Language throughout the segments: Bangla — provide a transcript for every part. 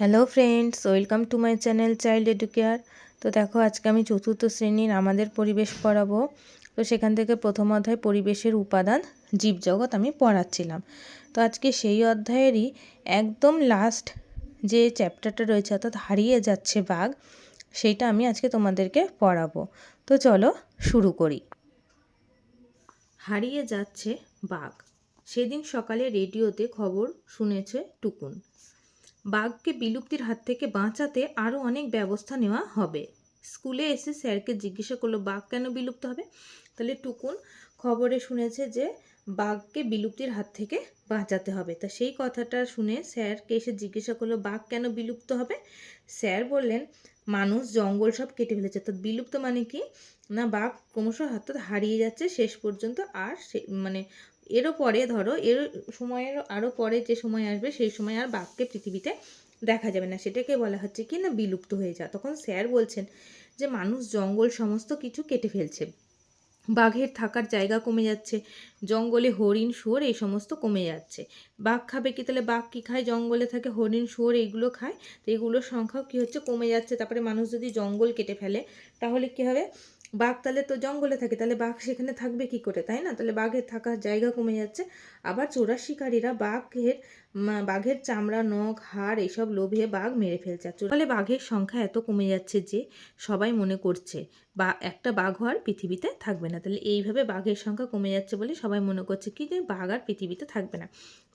Hello friends welcome to my channel child educare তো দেখো, আজকে আমি চতুর্থ শ্রেণির আমাদের পরিবেশ পড়াবো। তো সেখান থেকে প্রথম অধ্যায় পরিবেশের উপাদান, জীবজগৎ আমি পড়াচ্ছিলাম। তো আজকে সেই অধ্যায়েরই একদম লাস্ট যে চ্যাপ্টারটা রয়েছে, অর্থাৎ হারিয়ে যাচ্ছে বাঘ সেইটা আমি আজকে তোমাদেরকে পড়াবো। তো চলো, শুরু করি। হারিয়ে যাচ্ছে বাঘ। সেদিন সকালে রেডিওতে খবর শুনেছে টুকুন। বাঘকে বিলুপ্তির হাত থেকে বাঁচাতে আরও অনেক ব্যবস্থা নেওয়া হবে। স্কুলে এসে স্যারকে জিজ্ঞাসা করল, বাঘ কেন বিলুপ্ত হবে? তাহলে টুকুন খবরে শুনেছে যে, বাঘকে বিলুপ্তির হাত থেকে বাঁচাতে হবে। তা সেই কথাটা শুনে স্যারকে এসে জিজ্ঞাসা করল, বাঘ কেন বিলুপ্ত হবে? স্যার বললেন, মানুষ, জঙ্গল সব কেটে ফেলেছে। তো বিলুপ্ত মানে কি? না, বাঘ ক্রমশ হাত হারিয়ে যাচ্ছে, শেষ পর্যন্ত আর সে মানে এরও পরে ধরো এর সময়ের, আরও পরে যে সময় আসবে, সেই সময় আর বাঘকে পৃথিবীতে দেখা যাবে না। সেটাকে বলা হচ্ছে কি না, বিলুপ্ত হয়ে যা তখন স্যার বলছেন যে, মানুষ জঙ্গল সমস্ত কিছু কেটে ফেলছে। বাঘের থাকার জায়গা কমে যাচ্ছে, জঙ্গলে হরিণ, শুয়োর এই সমস্ত কমে যাচ্ছে। বাঘ খাবে কি? তাহলে বাঘ কী খায়? জঙ্গলে থাকে হরিণ, শুয়োর, এইগুলো খায়। তো এগুলোর সংখ্যাও কী হচ্ছে? কমে যাচ্ছে। তারপরে মানুষ যদি জঙ্গল কেটে ফেলে, তাহলে কী হবে? বাঘ তাহলে তো জঙ্গলে থাকে, তাহলে বাঘ সেখানে থাকবে কি করে, তাই না? তাহলে বাঘের থাকার জায়গা কমে যাচ্ছে। আবার চোরা শিকারীরা বাঘের বাঘের চামড়া, নখ, হাড় এইসব লোভে বাঘ মেরে ফেলছে। ফলে বাঘের সংখ্যা এত কমে যাচ্ছে যে সবাই মনে করছে, বা একটা বাঘ হওয়ার পৃথিবীতে থাকবে না। তাহলে এইভাবে বাঘের সংখ্যা কমে যাচ্ছে বলে সবাই মনে করছে কি যে বাঘ আর পৃথিবীতে থাকবে না।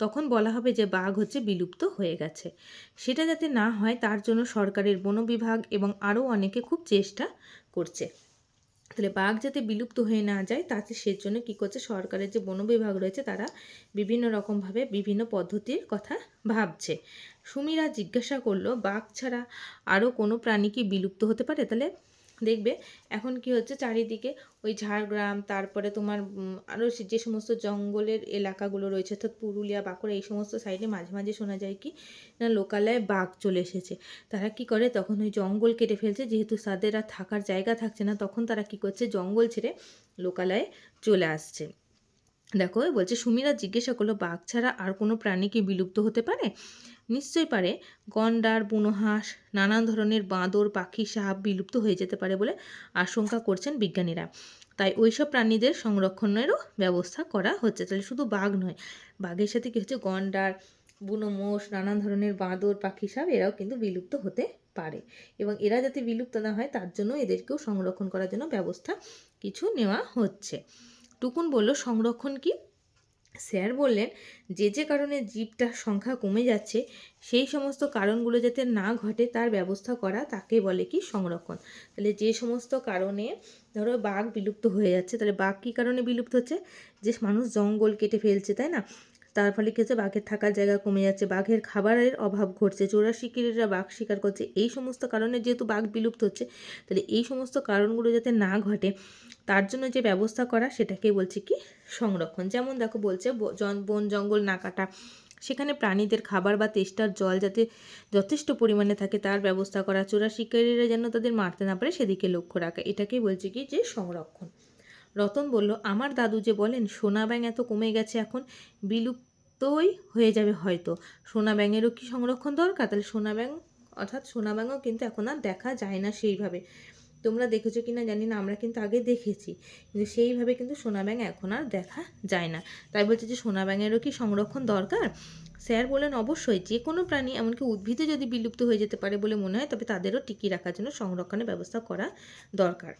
তখন বলা হবে যে বাঘ হচ্ছে বিলুপ্ত হয়ে গেছে। সেটা যাতে না হয় তার জন্য সরকারের বন বিভাগ এবং আরও অনেকে খুব চেষ্টা করছে। তাহলে বাঘ যাতে বিলুপ্ত হয়ে না যায়, তাতে সেজন্য কী করছে, সরকারের যে বন বিভাগ রয়েছে, তারা বিভিন্ন রকমভাবে বিভিন্ন পদ্ধতির কথা ভাবছে। সুমিরা জিজ্ঞাসা করল, বাঘ ছাড়া আরও কোনো প্রাণী কি বিলুপ্ত হতে পারে? তাহলে দেখবে, এখন কি হচ্ছে চারিদিকে ওই ঝাড়গ্রাম, তারপরে তোমার আরও যে সমস্ত জঙ্গলের এলাকাগুলো রয়েছে, অর্থাৎ পুরুলিয়া, বাঁকুড়া, এই সমস্ত সাইডে মাঝে মাঝে শোনা যায় কি, না লোকালয়ে বাঘ চলে এসেছে। তারা কি করে? তখন ওই জঙ্গল কেটে ফেলছে, যেহেতু তাদের আর থাকার জায়গা থাকছে না, তখন তারা কি করছে? জঙ্গল ছেড়ে লোকালয়ে চলে আসছে। দেখো, বলছে, সুমিরা জিজ্ঞাসা করল, বাঘ ছাড়া আর কোনো প্রাণী কি বিলুপ্ত হতে পারে? নিশ্চয়ই পারে। গন্ডার বুনো হাঁস নানান ধরনের বাঁদর, পাখি, সাপ বিলুপ্ত হয়ে যেতে পারে বলে আশঙ্কা করছেন বিজ্ঞানীরা। তাই ওইসব প্রাণীদের সংরক্ষণেরও ব্যবস্থা করা হচ্ছে। তাহলে শুধু বাঘ নয়, বাঘের সাথে কী হচ্ছে? গন্ডার বুনো মোষ নানান ধরনের বাঁদর, পাখি, সাপ এরাও কিন্তু বিলুপ্ত হতে পারে। এবং এরা যাতে বিলুপ্ত না হয়, তার জন্য এদেরকেও সংরক্ষণ করার জন্য ব্যবস্থা কিছু নেওয়া হচ্ছে। টুকুন বলল, সংরক্ষণ কি? স্যার বললেন, যে যে কারণে জীবটার সংখ্যা কমে যাচ্ছে, সেই সমস্ত কারণগুলো যাতে না ঘটে তার ব্যবস্থা করা তাকে বলে কি সংরক্ষণ। তাহলে যে সমস্ত কারণে ধরো বাঘ বিলুপ্ত হয়ে যাচ্ছে, তাহলে বাঘ কী কারণে বিলুপ্ত হচ্ছে? যে মানুষ জঙ্গল কেটে ফেলছে, তাই না? তার ফলে কী হচ্ছে? বাঘের থাকার জায়গা কমে যাচ্ছে। বাঘের খাবারের অভাব ঘটছে। চোরা শিকারীরা বাঘ শিকার করছে। এই সমস্ত কারণে যেহেতু বাঘ বিলুপ্ত হচ্ছে, তাহলে এই সমস্ত কারণগুলো যাতে না ঘটে, তার জন্য যে ব্যবস্থা করা সেটাকে বলছে কি? সংরক্ষণ। যেমন দেখো বলছে বন, জঙ্গল না কাটা। সেখানে প্রাণীদের খাবার বা তেষ্টার জল যাতে যথেষ্ট পরিমাণে থাকে, তার ব্যবস্থা করা। চোরা শিকারীরা যেন তাদের মারতে না পারে, সেদিকে লক্ষ্য রাখা। এটাকেই বলছে কি? যে সংরক্ষণ। রতন বলল, আমার দাদু যে বলেন, সোনা ব্যাঙ এত কমে গেছে এখন, বিলুপ্তই হয়ে যাবে হয়তো। সোনা ব্যাঙেরও কি সংরক্ষণ দরকার? তাহলে সোনা ব্যাঙ, অর্থাৎ সোনা ব্যাঙও কিন্তু এখন আর দেখা যায় না সেইভাবে। তোমরা দেখেছ কি না জানি না, আমরা কিন্তু আগে দেখেছি। কিন্তু সেইভাবে কিন্তু সোনা ব্যাঙ এখন আর দেখা যায় না। তাই বলছে যে, সোনা ব্যাঙেরও কি সংরক্ষণ দরকার? স্যার বলেন অবশ্যই। যে কোনো প্রাণী, এমনকি উদ্ভিদে যদি বিলুপ্ত হয়ে যেতে পারে বলে মনে হয়, তবে তাদেরও টিকিয়ে রাখার জন্য সংরক্ষণের ব্যবস্থা করা দরকার।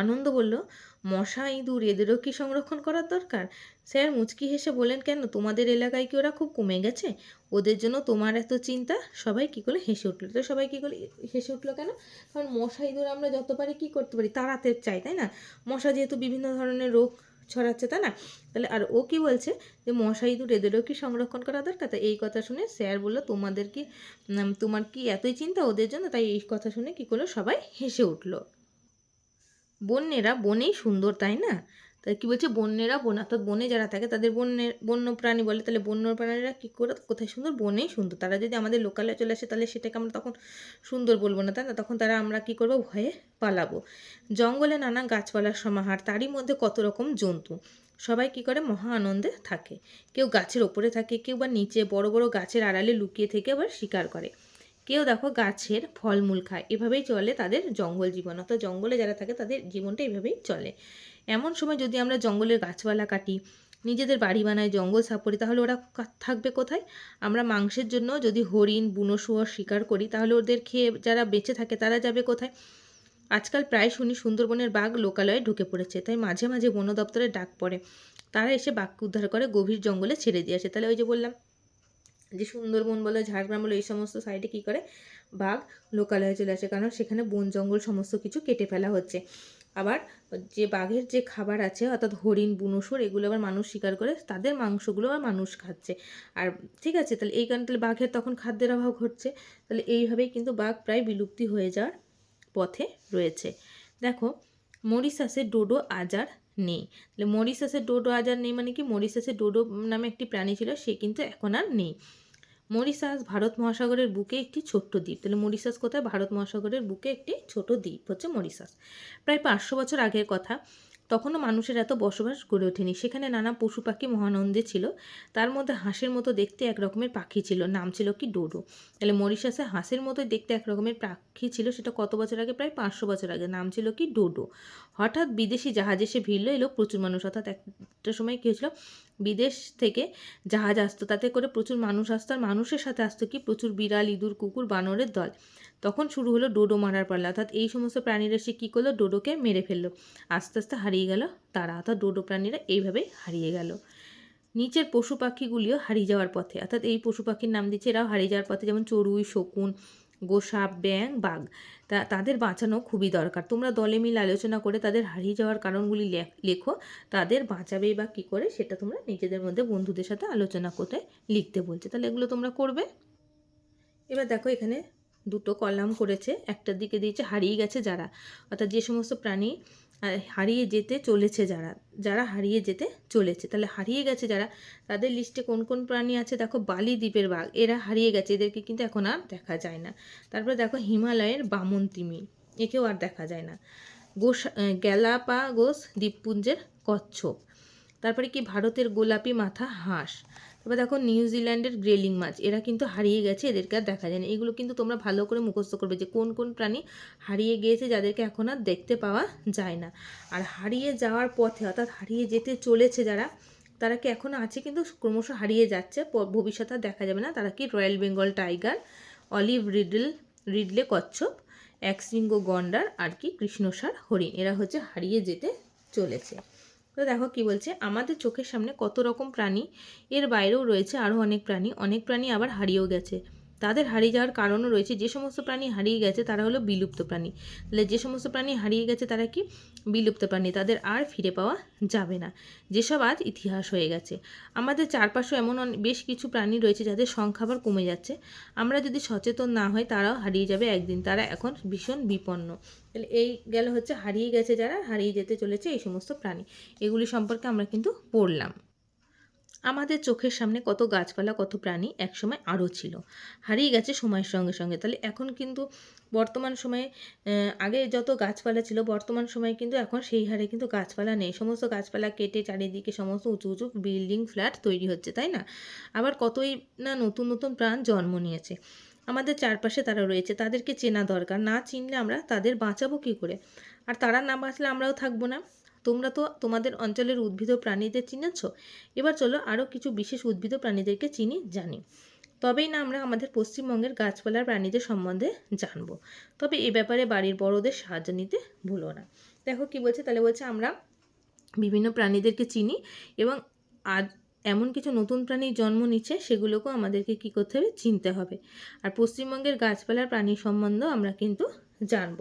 আনন্দ বলল, মশা, ইঁদুর, এদেরও কি সংরক্ষণ করার দরকার? স্যার, মুচকি হেসে বলেন কেন? তোমাদের এলাকায় কি ওরা খুব কমে গেছে? ওদের জন্য তোমার এত চিন্তা? সবাই কী করে হেসে উঠল। তো সবাই কী করে হেসে উঠল কেন? কারণ মশা, ইঁদুর আমরা যত পারি কী করতে পারি, তাড়াতে চাই, তাই না? মশা যেহেতু বিভিন্ন ধরনের রোগ ছড়াচ্ছে, তাই না? তাহলে আর ও কি বলছে যে, মশা, ইঁদুর, এদেরও কি সংরক্ষণ করা দরকার? তা এই কথা শুনে স্যার বলল, তোমাদের কি তোমার কি এতই চিন্তা ওদের জন্য? তাই এই কথা শুনে কী করল? সবাই হেসে উঠল। বন্যেরা বনেই সুন্দর, তাই না? তাই কী বলছে? বন্যেরা বন, অর্থাৎ বনে যারা থাকে, তাদের বন্যের বন্য প্রাণী বলে, তাহলে বন্য প্রাণীরা কী করে? কোথায় সুন্দর? বনেই সুন্দর। তারা যদি আমাদের লোকালে চলে আসে, তাহলে সেটাকে আমরা তখন সুন্দর বলব না, তাই না? তখন তারা আমরা কী করব? ভয়ে পালাবো। জঙ্গলে নানা গাছপালার সমাহার, তারই মধ্যে কত রকম জন্তু। সবাই কী করে? মহা আনন্দে থাকে। কেউ গাছের ওপরে থাকে, কেউ বা নিচে বড় বড় গাছের আড়ালে লুকিয়ে থেকে আবার শিকার করে। কেউ দেখো গাছের ফলমূল খায়, এভাবেই চলে তাদের জঙ্গল জীবন। অর্থাৎ জঙ্গলে যারা থাকে তাদের জীবনটা এভাবেই চলে। এমন সময় যদি আমরা জঙ্গলের গাছপালা কাটি, নিজেদের বাড়ি বানাই, জঙ্গল সাফ করি, তাহলে ওরা থাকবে কোথায়? আমরা মাংসের জন্য যদি হরিণ, বুনো শুয়োর শিকার করি, তাহলে ওদের খেয়ে যারা বেঁচে থাকে তারা যাবে কোথায়? আজকাল প্রায় শুনি সুন্দরবনের বাঘ লোকালয়ে ঢুকে পড়েছে, তাই মাঝে মাঝে বন দপ্তরে ডাক পড়ে। তারা এসে বাঘকে উদ্ধার করে গভীর জঙ্গলে ছেড়ে দিয়ে আসে। তাহলে ওই যে বললাম যে সুন্দরবন বলো, ঝাড়গ্রাম বলো, এই সমস্ত সাইডে কী করে? বাঘ লোকালয়ে চলে আসে। কারণ সেখানে বন, জঙ্গল সমস্ত কিছু কেটে ফেলা হচ্ছে। আবার যে বাঘের যে খাবার আছে, অর্থাৎ হরিণ বুনোসুর এগুলো আবার মানুষ শিকার করে, তাদের মাংসগুলো আবার মানুষ খাচ্ছে। আর ঠিক আছে, তাহলে এই কারণে তাহলে বাঘের তখন খাদ্যের অভাব ঘটছে। তাহলে এইভাবেই কিন্তু বাঘ প্রায় বিলুপ্তি হয়ে যাওয়ার পথে রয়েছে। দেখো মরিশাসে ডোডো আজার নেই। তাহলে মরিশাসে ডোডো আজার নেই মানে কি? মরিশাসে ডোডো নামে একটি প্রাণী ছিল, সে কিন্তু এখন আর নেই। মরিশাস ভারত মহাসাগরের বুকে একটি ছোট্ট দ্বীপ। তাহলে মরিশাস কোথায়? ভারত মহাসাগরের বুকে একটি ছোট দ্বীপ হচ্ছে মরিশাস। প্রায় পাঁচশো বছর আগের কথা তখনও মানুষের এত বসবাস গড়ে ওঠেনি। সেখানে নানা পশু পাখি মহানন্দে ছিল। তার মধ্যে হাঁসের মতো দেখতে এক রকমের পাখি ছিল। নাম ছিল কি? ডোডো। তাহলে মরিশাসে হাঁসের মতো দেখতে এক রকমের পাখি ছিল। সেটা কত বছর আগে? প্রায় পাঁচশো বছর আগে। নাম ছিল কি? ডোডো। হঠাৎ বিদেশি জাহাজ এসে ভিড়লো। এলো প্রচুর মানুষ। অর্থাৎ একটা সময় কী হয়েছিল? বিদেশ থেকে জাহাজ আসতো। তাতে করে প্রচুর মানুষ আসতো। আর মানুষের সাথে আসতো কি? প্রচুর বিড়াল, ইঁদুর, কুকুর, বানরের দল। তখন শুরু হলো ডোডো মারার পাল্লা অর্থাৎ এই সমস্ত প্রাণীরা সে কী করল? ডোডোকে মেরে ফেলল। আস্তে আস্তে হারিয়ে গেল তারা। অর্থাৎ ডোডো প্রাণীরা এইভাবেই হারিয়ে গেল। নিচের পশু পাখিগুলিও হারিয়ে যাওয়ার পথে। অর্থাৎ এই পশু পাখির নাম দিচ্ছে এরাও হারিয়ে যাওয়ার পথে। যেমন চড়ুই, শকুন, গোসাপ ব্যাং বাঘ। তা তাদের বাঁচানো খুবই দরকার। তোমরা দলে মিলে আলোচনা করে তাদের হারিয়ে যাওয়ার কারণগুলি লেখ- লেখো। তাদের বাঁচাবে বা কী করে সেটা তোমরা নিজেদের মধ্যে বন্ধুদের সাথে আলোচনা করতে লিখতে বলছে। তাহলে এগুলো তোমরা করবে? এবার দেখো এখানে দুটো কলাম করেছে, একটার দিকে দিয়েছে হারিয়ে গেছে যারা। অর্থাৎ যে সমস্ত প্রাণী হারিয়ে যেতে চলেছে যারা যারা হারিয়ে যেতে চলেছে। তাহলে হারিয়ে গেছে যারা, তাদের লিস্টে কোন কোন প্রাণী আছে? দেখো বালি দ্বীপের বাঘ, এরা হারিয়ে গেছে, এদেরকে কিন্তু এখন আর দেখা যায় না। তারপরে দেখো হিমালয়ের বামন তিমি একেও আর দেখা যায় না। গোস গ্যালাপাগোস দ্বীপপুঞ্জের কচ্ছপ। তারপরে কি ভারতের গোলাপি মাথা হাঁস। তারপর দেখো নিউজিল্যান্ডের গ্রেলিং মাছ, এরা কিন্তু হারিয়ে গেছে, এদেরকে আর দেখা যায় না এগুলো কিন্তু তোমরা ভালো করে মুখস্থ করবে যে কোন কোন প্রাণী হারিয়ে গিয়েছে যাদেরকে এখন আর দেখতে পাওয়া যায় না। আর হারিয়ে যাওয়ার পথে অর্থাৎ হারিয়ে যেতে চলেছে যারা, তারা কি এখনও আছে কিন্তু ক্রমশ হারিয়ে যাচ্ছে ভবিষ্যতে আর দেখা যাবে না। তারা কি royal Bengal tiger olive ridley ridley কচ্ছপ একশৃঙ্গ গন্ডার আর কি কৃষ্ণসার হরিণ, এরা হচ্ছে হারিয়ে যেতে চলেছে। তো দেখো কি বলছে? আমাদের চোখের সামনে কত রকম প্রাণী? এর বাইরেও রয়েছে আরও অনেক প্রাণী অনেক প্রাণী আবার হারিয়েও গেছে। তাদের হারিয়ে যাওয়ার কারণও রয়েছে। যে সমস্ত প্রাণী হারিয়ে গেছে তারা হলো বিলুপ্ত প্রাণী। তাহলে যে সমস্ত প্রাণী হারিয়ে গেছে তারা কি? বিলুপ্ত প্রাণী। তাদের আর ফিরে পাওয়া যাবে না। যেসব আজ ইতিহাস হয়ে গেছে। আমাদের চারপাশেও এমন বেশ কিছু প্রাণী রয়েছে যাদের সংখ্যা আবার কমে যাচ্ছে। আমরা যদি সচেতন না হয় তারাও হারিয়ে যাবে একদিন। তারা এখন ভীষণ বিপন্ন। তাহলে এই গেল হচ্ছে হারিয়ে গেছে যারা, হারিয়ে যেতে চলেছে এই সমস্ত প্রাণী। এগুলি সম্পর্কে আমরা কিন্তু পড়লাম। আমাদের চোখের সামনে কত গাছপালা, কত প্রাণী একসময় আরও ছিল। হারিয়ে গেছে সময়ের সঙ্গে সঙ্গে। তাহলে এখন কিন্তু বর্তমান সময়ে আগে যত গাছপালা ছিল, বর্তমান সময়ে কিন্তু এখন সেই হারে কিন্তু গাছপালা নেই। সমস্ত গাছপালা কেটে চারিদিকে সমস্ত উঁচু উঁচু বিল্ডিং, ফ্ল্যাট তৈরি হচ্ছে, তাই না? আবার কতই না নতুন নতুন প্রাণ জন্ম নিয়েছে। আমাদের চারপাশে তারা রয়েছে, তাদেরকে চেনা দরকার। না চিনলে আমরা তাদের বাঁচাবো কী করে? আর তারা না বাঁচলে আমরাও থাকব না। তোমরা তো তোমাদের অঞ্চলের উদ্ভিদ ও প্রাণীদের চিনেছ? এবার চলো আরও কিছু বিশেষ উদ্ভিদ ও প্রাণীদেরকে চিনি, জানি। তবেই না আমরা আমাদের পশ্চিমবঙ্গের গাছপালার প্রাণীদের সম্বন্ধে জানব। তবে এ ব্যাপারে বাড়ির বড়দের সাহায্য নিতে ভুলো না। দেখো কি বলছে? তাহলে বলছে আমরা বিভিন্ন প্রাণীদেরকে চিনি এবং আজ এমন কিছু নতুন প্রাণী জন্ম নিচ্ছে, সেগুলোকেও আমাদেরকে কী করতে হবে? চিনতে হবে। আর পশ্চিমবঙ্গের গাছপালার প্রাণী সম্বন্ধেও আমরা কিন্তু জানব।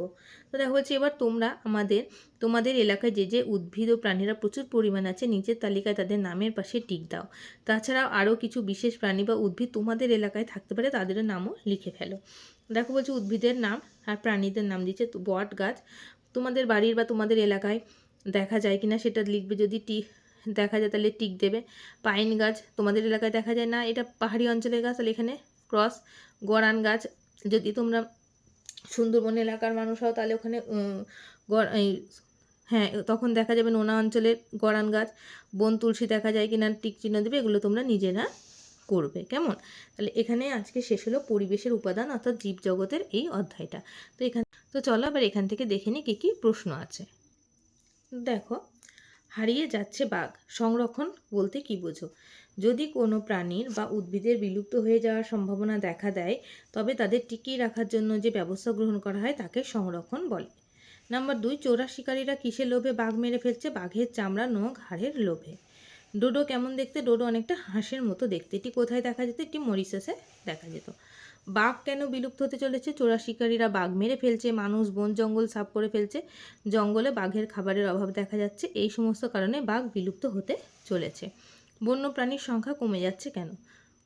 তো দেখো বলছে, এবার তোমরা আমাদের, তোমাদের এলাকায় যে যে উদ্ভিদ ও প্রাণীরা প্রচুর পরিমাণ আছে, নিচের তালিকায় তাদের নামের পাশে টিক দাও। তাছাড়াও আরও কিছু বিশেষ প্রাণী বা উদ্ভিদ তোমাদের এলাকায় থাকতে পারে তাদেরও নামও লিখে ফেলো। দেখো বলছে, উদ্ভিদের নাম আর প্রাণীদের নাম দিচ্ছে বট গাছ। তোমাদের বাড়ির বা তোমাদের এলাকায় দেখা যায় কিনা সেটা লিখবে যদি টি, দেখা যায় তাহলে টিক দেবে। পাইন গাছ তোমাদের এলাকায় দেখা যায় না, এটা পাহাড়ি অঞ্চলের গাছ, তাহলে এখানে ক্রস গরান গাছ যদি তোমরা সুন্দরবন এলাকার মানুষ হও তাহলে ওখানে এই হ্যাঁ তখন দেখা যাবে নোনা অঞ্চলের গরান গাছ, বন তুলসী দেখা যায় কিনা, টিক চিহ্ন দেবে, এগুলো তোমরা নিজেরা করবে, কেমন? তাহলে এখানে আজকে শেষ হলো পরিবেশের উপাদান অর্থাৎ জীবজগতের এই অধ্যায়টা। তো এখান, তো চলো আবার এখান থেকে দেখে নিই কী কী প্রশ্ন আছে। দেখো, হারিয়ে যাচ্ছে বাঘ, সংরক্ষণ বলতে কি বোঝো? যদি কোনো প্রাণীর বা উদ্ভিদের বিলুপ্ত হয়ে যাওয়ার সম্ভাবনা দেখা দেয়, তবে তাদের টিকিয়ে রাখার জন্য যে ব্যবস্থা গ্রহণ করা হয় তাকে সংরক্ষণ বলে। নাম্বার দুই, চোরা শিকারীরা কিসের লোভে বাঘ মেরে ফেলছে? বাঘের চামড়া, নখ, হাড়ের লোভে। ডোডো কেমন দেখতে? ডোডো অনেকটা হাঁসের মতো দেখতে। এটি কোথায় দেখা যেত? এটি মরিশাসে দেখা যেত। বাঘ কেন বিলুপ্ত হতে চলেছে? চোরা শিকারীরা বাঘ মেরে ফেলছে, মানুষ বন, জঙ্গল সাফ করে ফেলছে। জঙ্গলে বাঘের খাবারের অভাব দেখা যাচ্ছে। এই সমস্ত কারণে বাঘ বিলুপ্ত হতে চলেছে। বন্য প্রাণীর সংখ্যা কমে যাচ্ছে কেন?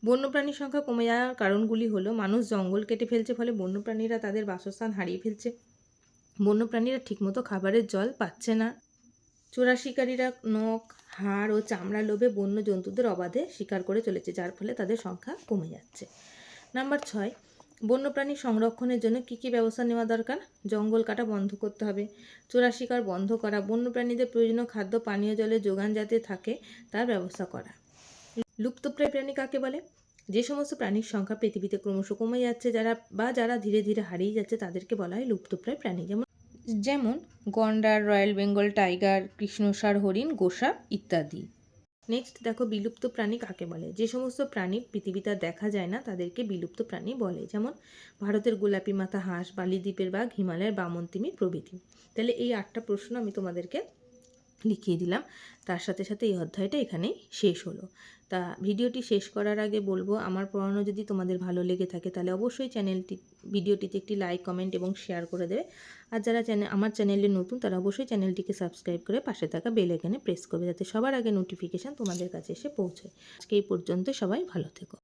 বন্যপ্রাণীর সংখ্যা কমে যাওয়ার কারণগুলি হলো, মানুষ জঙ্গল কেটে ফেলছে, ফলে বন্যপ্রাণীরা তাদের বাসস্থান হারিয়ে ফেলছে। বন্যপ্রাণীরা ঠিকমতো খাবারের জল পাচ্ছে না। চোরা শিকারীরা নখ, হাড় ও চামড়া লোভে বন্য জন্তুদের অবাধে শিকার করে চলেছে, যার ফলে তাদের সংখ্যা কমে যাচ্ছে। নাম্বার ছয় বন্যপ্রাণী সংরক্ষণের জন্য কী কী ব্যবস্থা নেওয়া দরকার? জঙ্গল কাটা বন্ধ করতে হবে। চোরা শিকার বন্ধ করা, বন্যপ্রাণীদের প্রয়োজনীয় খাদ্য, পানীয় জলের যোগান যাতে থাকে, তার ব্যবস্থা করা। লুপ্তপ্রায় প্রাণী কাকে বলে? যে সমস্ত প্রাণীর সংখ্যা পৃথিবীতে ক্রমশ কমে যাচ্ছে, যারা বা যারা ধীরে ধীরে হারিয়ে যাচ্ছে, তাদেরকে বলা হয় লুপ্তপ্রায় প্রাণী। যেমন যেমন গন্ডার, রয়্যাল বেঙ্গল টাইগার, কৃষ্ণসার হরিণ, গোসাপ ইত্যাদি। নেক্সট দেখো বিলুপ্ত প্রাণী কাকে বলে? যে সমস্ত প্রাণী পৃথিবীতে দেখা যায় না, তাদেরকে বিলুপ্ত প্রাণী বলে। যেমন ভারতের গোলাপি মাথা হাঁস, বালিদ্বীপের বাঘ, হিমালয়ের বামন তিমি প্রভৃতি। তাহলে এই আটটা প্রশ্ন আমি তোমাদেরকে লিখিয়ে দিলাম। তার সাথে সাথে এই অধ্যায়টা এখানেই শেষ হলো। তা ভিডিওটি শেষ করার আগে বলব, আমার পড়ানো যদি তোমাদের ভালো লেগে থাকে, তাহলে অবশ্যই চ্যানেলটি, ভিডিওটিতে একটি লাইক কমেন্ট এবং শেয়ার করে দেবে। আর যারা চ্যানেল আমার চ্যানেলে নতুন, তারা অবশ্যই চ্যানেলটিকে সাবস্ক্রাইব করে পাশে থাকা বেল এখানে প্রেস করবে যাতে সবার আগে নোটিফিকেশান তোমাদের কাছে এসে পৌঁছায়। আজকে এই পর্যন্ত সবাই ভালো থেকো।